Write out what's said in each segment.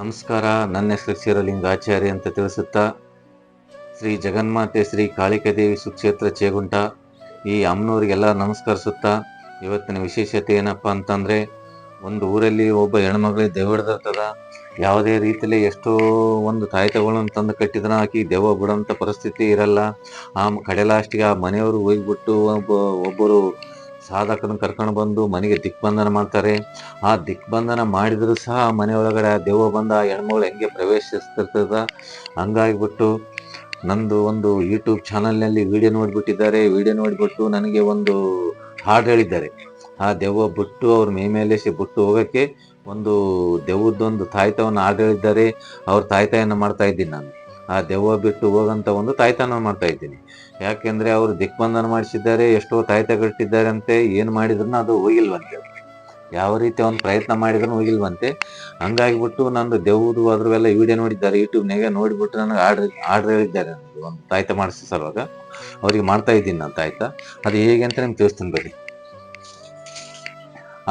ನಮಸ್ಕಾರ. ನನ್ನ ಹೆಸರು ಕ್ಷೀರಲಿಂಗಾಚಾರ್ಯ ಅಂತ ತಿಳಿಸುತ್ತಾ, ಶ್ರೀ ಜಗನ್ಮಾತೆ, ಶ್ರೀ ಕಾಳಿಕಾದೇವಿ ಸುಕ್ಷೇತ್ರ ಚೇಗುಂಟ ಈ ಅಮ್ಮನವರಿಗೆಲ್ಲ ನಮಸ್ಕರಿಸುತ್ತಾ, ಇವತ್ತಿನ ವಿಶೇಷತೆ ಏನಪ್ಪ ಅಂತಂದರೆ, ಒಂದು ಊರಲ್ಲಿ ಒಬ್ಬ ಹೆಣ್ಮಗಳಿಗೆ ದೆವ್ವಡ್ದಿರ್ತದ ಯಾವುದೇ ರೀತಿಯಲ್ಲಿ ಎಷ್ಟೋ ಒಂದು ತಾಯ್ತಗಳನ್ನು ತಂದು ಕಟ್ಟಿದ್ರೆ ಆಕಿ ದೆವ್ವ ಬಿಡೋಂಥ ಪರಿಸ್ಥಿತಿ ಇರಲ್ಲ. ಆ ಕಡೆ ಲಾಸ್ಟಿಗೆ ಆ ಮನೆಯವರು ಹೋಗ್ಬಿಟ್ಟು ಒಬ್ಬ, ಒಬ್ಬರು ಸಾಧಕನ ಕರ್ಕೊಂಡು ಬಂದು ಮನೆಗೆ ದಿಕ್ಬಂಧನ ಮಾಡ್ತಾರೆ. ಆ ದಿಕ್ಬಂಧನ ಮಾಡಿದ್ರು ಸಹ ಮನೆಯೊಳಗಡೆ ಆ ದೆವ್ವ ಬಂದ ಆ ಹೆಣ್ಮಗಳು ಹೆಂಗೆ ಪ್ರವೇಶಿಸ್ತಿರ್ತದ? ಹಂಗಾಗಿಬಿಟ್ಟು ನಂದು ಒಂದು ಯೂಟ್ಯೂಬ್ ಚಾನಲ್ನಲ್ಲಿ ವಿಡಿಯೋ ನೋಡಿಬಿಟ್ಟಿದ್ದಾರೆ. ವಿಡಿಯೋ ನೋಡಿಬಿಟ್ಟು ನನಗೆ ಒಂದು ಹಾಡು ಹೇಳಿದ್ದಾರೆ. ಆ ದೆವ್ವ ಬಿಟ್ಟು ಅವ್ರ ಮೇಮೇಲೆಸಿ ಮೇಲೆ ಬಿಟ್ಟು ಹೋಗೋಕ್ಕೆ ಒಂದು ದೆವ್ವದ್ದೊಂದು ತಾಯ್ತವನ್ನು ಹಾಡು ಹೇಳಿದ್ದಾರೆ. ಅವ್ರ ತಾಯ್ತಾಯನ್ನು ಮಾಡ್ತಾ ಇದ್ದೀನಿ ನಾನು. ಆ ದೆವ್ವ ಬಿಟ್ಟು ಹೋಗಂತ ಒಂದು ತಾಯ್ತನ ಮಾಡ್ತಾ ಇದ್ದೀನಿ. ಯಾಕೆಂದ್ರೆ ಅವರು ದಿಕ್ಬಂಧನ ಮಾಡಿಸಿದ್ದಾರೆ, ಎಷ್ಟೋ ತಾಯ್ತ ಕಟ್ಟಿದ್ದಾರೆ ಅಂತೆ ಏನು ಮಾಡಿದ್ರು ಅದು ಹೋಗಿಲ್ವಂತೆ ಯಾವ ರೀತಿ ಒಂದು ಪ್ರಯತ್ನ ಮಾಡಿದ್ರು ಹೋಗಿಲ್ವಂತೆ. ಹಂಗಾಗಿಬಿಟ್ಟು ನಂದು ದೆವ್ವದು ಅದ್ರವೆಲ್ಲ ವಿಡಿಯೋ ನೋಡಿದ್ದಾರೆ ಯೂಟ್ಯೂಬ್ನಾಗೆ ನೋಡಿಬಿಟ್ಟು ನನಗೆ ಆರ್ಡ್ರ್ ಆರ್ಡರ್ ಹೇಳಿದ್ದಾರೆ ಒಂದು ತಾಯ್ತ ಮಾಡಿಸಿ ಸಲುವಾಗ. ಅವ್ರಿಗೆ ಮಾಡ್ತಾ ಇದ್ದೀನಿ ನಾನು ತಾಯ್ತ. ಅದು ಹೇಗೆ ಅಂತ ನಿಮ್ಗೆ ತಿಳಿಸ್ತೀನಿ ಬರ್ರಿ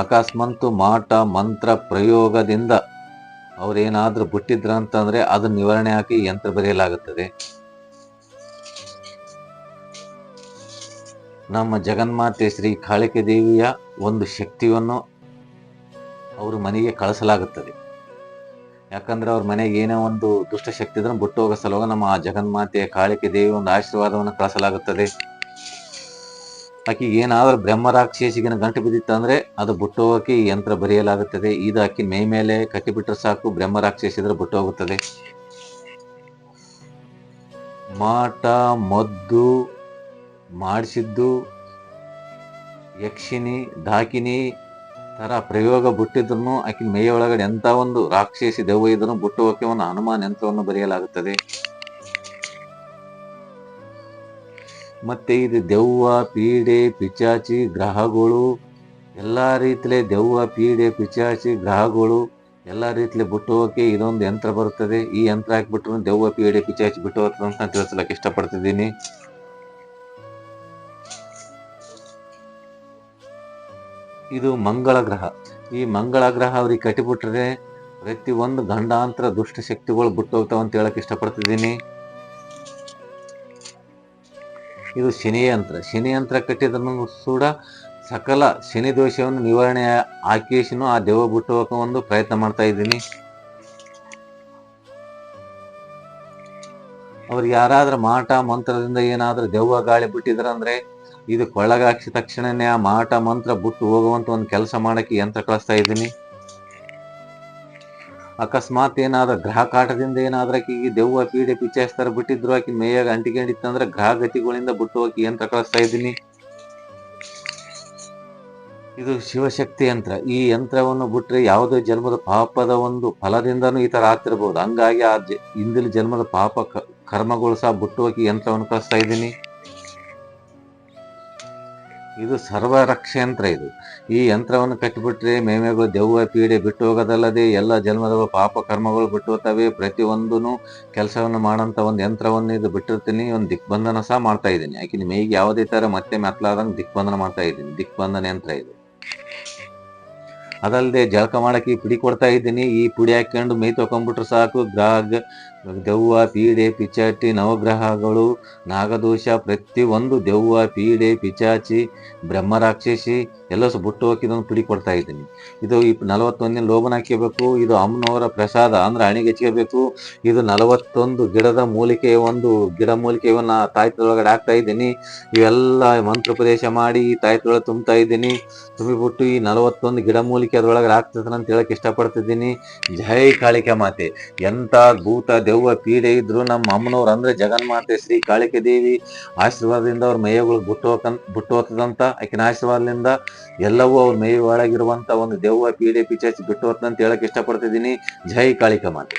ಅಕಸ್ಮಾತ್ ಮಾಟ, ಮಂತ್ರ ಪ್ರಯೋಗದಿಂದ ಅವ್ರೇನಾದ್ರೂ ಬಿಟ್ಟಿದ್ರ ಅಂತಂದ್ರೆ ಅದನ್ನ ನಿವಾರಣೆ ಹಾಕಿ ಯಂತ್ರ ಬರೆಯಲಾಗುತ್ತದೆ. ನಮ್ಮ ಜಗನ್ಮಾತೆ ಶ್ರೀ ಕಾಳಿಕೆ ದೇವಿಯ ಒಂದು ಶಕ್ತಿಯನ್ನು ಅವರು ಮನೆಗೆ ಕಳಿಸಲಾಗುತ್ತದೆ. ಯಾಕಂದ್ರೆ ಅವ್ರ ಮನೆಗೆ ಏನೋ ಒಂದು ದುಷ್ಟ ಶಕ್ತಿ ಇದ್ರೆ ಬಿಟ್ಟು ಹೋಗೋ ಸಲುವಾಗ ನಮ್ಮ ಆ ಜಗನ್ಮಾತೆಯ ಕಾಳಿಕೆ ದೇವಿ ಒಂದು ಆಶೀರ್ವಾದವನ್ನು ಕಳಿಸಲಾಗುತ್ತದೆ. ಆಕಿಗೆ ಏನಾದರೂ ಬ್ರಹ್ಮರಾಕ್ಷಸಿಗಿನ ಗಂಟು ಬಿದ್ದಿತ್ತು ಅಂದ್ರೆ ಅದು ಬುಟ್ಟು ಯಂತ್ರ ಬರೆಯಲಾಗುತ್ತದೆ. ಇದು ಆಕಿ ಮೈ ಮೇಲೆ ಕಟ್ಟಿಬಿಟ್ರೆ ಸಾಕು ಬ್ರಹ್ಮರಾಕ್ಷಸಿದ್ರೆ ಬುಟ್ಟು ಹೋಗುತ್ತದೆ ಮಾಟ, ಮದ್ದು, ಮಾಡಿಸಿದ್ದು, ಯಕ್ಷಿಣಿ ಧಾಕಿನಿ ತರ ಪ್ರಯೋಗ ಬುಟ್ಟಿದ್ರು ಆಕಿನ ಮೈಯೊಳಗಡೆ ಎಂತ ಒಂದು ರಾಕ್ಷಸಿ ದೆವ್ವ ಇದ್ರು ಬುಟ್ಟು ಹೋಗಿ ಒಂದು ಹನುಮಾನ್ ಯಂತ್ರವನ್ನು ಬರೆಯಲಾಗುತ್ತದೆ. ಮತ್ತೆ ಇದು ದೆವ್ವ, ಪೀಡೆ, ಪಿಚಾಚಿ ಗ್ರಹಗಳು. ಎಲ್ಲ ರೀತಿಯಲ್ಲೇ ದೆವ್ವ, ಪೀಡೆ, ಪಿಚಾಚಿ ಗ್ರಹಗಳು. ಎಲ್ಲ ರೀತಿಲಿ ಬಿಟ್ಟು ಹೋಗಕ್ಕೆ ಇದೊಂದು ಯಂತ್ರ ಬರುತ್ತದೆ ಈ ಯಂತ್ರ ಹಾಕ್ಬಿಟ್ರು ದೆವ್ವ, ಪೀಡೆ, ಪಿಚಾಚಿ ಬಿಟ್ಟು ಹೋಗ್ತದೆ ಅಂತ ನಾನು ತಿಳಿಸ್ಲಕ್ಕೆ ಇಷ್ಟಪಡ್ತಿದ್ದೀನಿ. ಇದು ಮಂಗಳ ಗ್ರಹ. ಈ ಮಂಗಳ ಗ್ರಹ ಅವ್ರಿಗೆ ಕಟ್ಟಿಬಿಟ್ರೆ ಒಂದು ಗಂಡಾಂತರ ದುಷ್ಟ ಶಕ್ತಿಗಳು ಬಿಟ್ಟು ಹೋಗ್ತಾವ ಅಂತ ಹೇಳಕ್ ಇಷ್ಟಪಡ್ತಿದ್ದೀನಿ. ಇದು ಶನಿಯಂತ್ರ ಶನಿಯಂತ್ರ ಶನಿ ಯಂತ್ರ ಕಟ್ಟಿದ್ರು ಕೂಡ ಸಕಲ ಶನಿ ದೋಷವನ್ನು ನಿವಾರಣೆ ಹಾಕಿಸಿನೂ ಆ ದೆವ್ವ ಬಿಟ್ಟು ಹೋಗೋ ಒಂದು ಪ್ರಯತ್ನ ಮಾಡ್ತಾ ಇದ್ದೀನಿ. ಅವ್ರಿಗೆ ಯಾರಾದ್ರೂ ಮಾಟ ಮಂತ್ರದಿಂದ ಏನಾದ್ರೂ ದೆವ್ವ ಗಾಳಿ ಬಿಟ್ಟಿದ್ರಂದ್ರೆ ಇದು ಕೊಳ್ಳಗಾಕ್ಷಿ ತಕ್ಷಣನೇ ಆ ಮಾಟ ಮಂತ್ರ ಬಿಟ್ಟು ಹೋಗುವಂತ ಒಂದು ಕೆಲಸ ಮಾಡಕ್ಕೆ ಯಂತ್ರ ಕಳಿಸ್ತಾ ಇದ್ದೀನಿ. ಅಕಸ್ಮಾತ್ ಏನಾದ್ರ ಗ್ರಹ ಕಾಟದಿಂದ ಏನಾದ್ರ ಆಕಿಗೆ ದೆವ್ವ ಪೀಡೆ ಪಿಚಾಯಿಸ್ತಾರ ಬಿಟ್ಟಿದ್ರು, ಆಕಿ ಮೇಯಾಗ ಅಂಟಿಕೊಂಡಿತ್ತಂದ್ರ ಗ್ರಹ ಗತಿಗಳಿಂದ ಬಿಟ್ಟು ಹೋಗಿ ಯಂತ್ರ ಕಳಿಸ್ತಾ ಇದ್ದೀನಿ? ಇದು ಶಿವಶಕ್ತಿ ಯಂತ್ರ. ಈ ಯಂತ್ರವನ್ನು ಬಿಟ್ರೆ ಯಾವುದೇ ಜನ್ಮದ ಪಾಪದ ಒಂದು ಫಲದಿಂದನೂ ಈ ತರ ಆಗ್ತಿರ್ಬೋದು. ಹಂಗಾಗಿ ಆ ಜ- ಹಿಂದಿನ ಜನ್ಮದ ಪಾಪ ಕರ್ಮಗಳು ಸಹ ಬಿಟ್ಟು ಹೋಗಿ ಯಂತ್ರವನ್ನು ಕಳಿಸ್ತಾ ಇದ್ದೀನಿ. ಇದು ಸರ್ವ ರಕ್ಷೆ ಯಂತ್ರ ಇದು. ಈ ಯಂತ್ರವನ್ನು ಕಟ್ಟಿಬಿಟ್ರೆ ಮೇಮೆಗಳು ದೆವ್ವ ಪೀಡೆ ಬಿಟ್ಟು ಹೋಗೋದಲ್ಲದೆ ಎಲ್ಲ ಜನ್ಮದ ಪಾಪ ಕರ್ಮಗಳು ಬಿಟ್ಟು ಹೋಗ್ತವೆ. ಪ್ರತಿಯೊಂದೂ ಕೆಲಸವನ್ನು ಮಾಡೋಂಥ ಒಂದು ಯಂತ್ರವನ್ನು ಇದು ಬಿಟ್ಟಿರ್ತೀನಿ. ಒಂದು ದಿಗ್ಬಂಧನ ಸಹ ಮಾಡ್ತಾ ಇದ್ದೀನಿ. ಯಾಕೆ ಮೈಗೆ ಯಾವುದೇ ತರ ಮತ್ತೆ ಮೆತ್ತಲಾದಂಗೆ ದಿಗ್ಬಂಧನ ಮಾಡ್ತಾ ಇದ್ದೀನಿ. ದಿಗ್ಬಂಧನ ಯಂತ್ರ ಇದು. ಅದಲ್ಲದೆ ಜಳಕ ಮಾಡಕ್ಕೆ ಈ ಪುಡಿ ಕೊಡ್ತಾ ಇದ್ದೀನಿ. ಈ ಪುಡಿ ಹಾಕ್ಕೊಂಡು ಮೈ ತೊಗೊಂಡ್ಬಿಟ್ರೆ ಸಾಕು. ಗ್ರಹ ದೆವ್ವ ಪೀಡೆ ಪಿಚಾಟಿ ನವಗ್ರಹಗಳು, ನಾಗದೋಷ ಪ್ರತಿಯೊಂದು ದೆವ್ವ ಪೀಡೆ ಪಿಚಾಚಿ ಬ್ರಹ್ಮರಾಕ್ಷಸಿ ಎಲ್ಲ ಸಹ ಬಿಟ್ಟು ಹೋಗಿದೊಂದು ಪುಡಿ ಕೊಡ್ತಾ ಇದ್ದೀನಿ. ಇದು ಈ ನಲವತ್ತೊಂದಿನ ಲೋಭನ ಹಾಕಿಬೇಕು ಇದು ಅಮ್ಮನವರ ಪ್ರಸಾದ ಅಂದ್ರೆ ಹಣಿಗೆ ಹಚ್ಕೋಬೇಕು, ಇದು ನಲವತ್ತೊಂದು ಗಿಡದ ಮೂಲಿಕೆಯ ಒಂದು ಗಿಡ ಮೂಲಿಕೆಯನ್ನ ತಾಯ್ತದೊಳಗಡೆ ಹಾಕ್ತಾ ಇದ್ದೀನಿ. ಇವೆಲ್ಲ ಮಂತ್ರೋಪದೇಶ ಮಾಡಿ ಈ ತಾಯ್ತೊಳಗೆ ತುಂಬ್ತಾ ಇದ್ದೀನಿ. ತುಂಬಿಬಿಟ್ಟು ಈ ನಲವತ್ತೊಂದು ಗಿಡ ಮೂಲಿಕೆ ಅದ್ರೊಳಗಡೆ ಹಾಕ್ತದೆ ಅಂತ ಹೇಳಕ್ ಇಷ್ಟಪಡ್ತಿದ್ದೀನಿ. ಜೈ ಕಾಳಿಕೆ ಮಾತೆ. ಎಂತ ಭೂತ ದೆವ್ವ ಪೀಡೆ ಇದ್ರು ನಮ್ಮ ಅಮ್ಮನವ್ರು ಅಂದ್ರೆ ಜಗನ್ಮಾತೆ ಶ್ರೀ ಕಾಳಿಕೆ ದೇವಿ ಆಶೀರ್ವಾದದಿಂದ ಅವ್ರ ಮೇಯಗಳು ಬಿಟ್ಟು ಬಿಟ್ಟು ಹೋಗ್ತದಂತ ಆಕಿನ ಆಶೀರ್ವಾದದಿಂದ ಎಲ್ಲವೂ ಅವ್ರ ಮೇಯ ಒಳಗಿರುವಂತ ಒಂದು ದೆವ್ವ ಪೀಡೆ ಪಿಚಾಚಿ ಬಿಟ್ಟು ಹೋಗ್ತದಂತ ಹೇಳಕ್ ಇಷ್ಟಪಡ್ತಿದ್ದೀನಿ. ಜೈ ಕಾಳಿಕ ಮಾತೆ.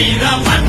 vida. Para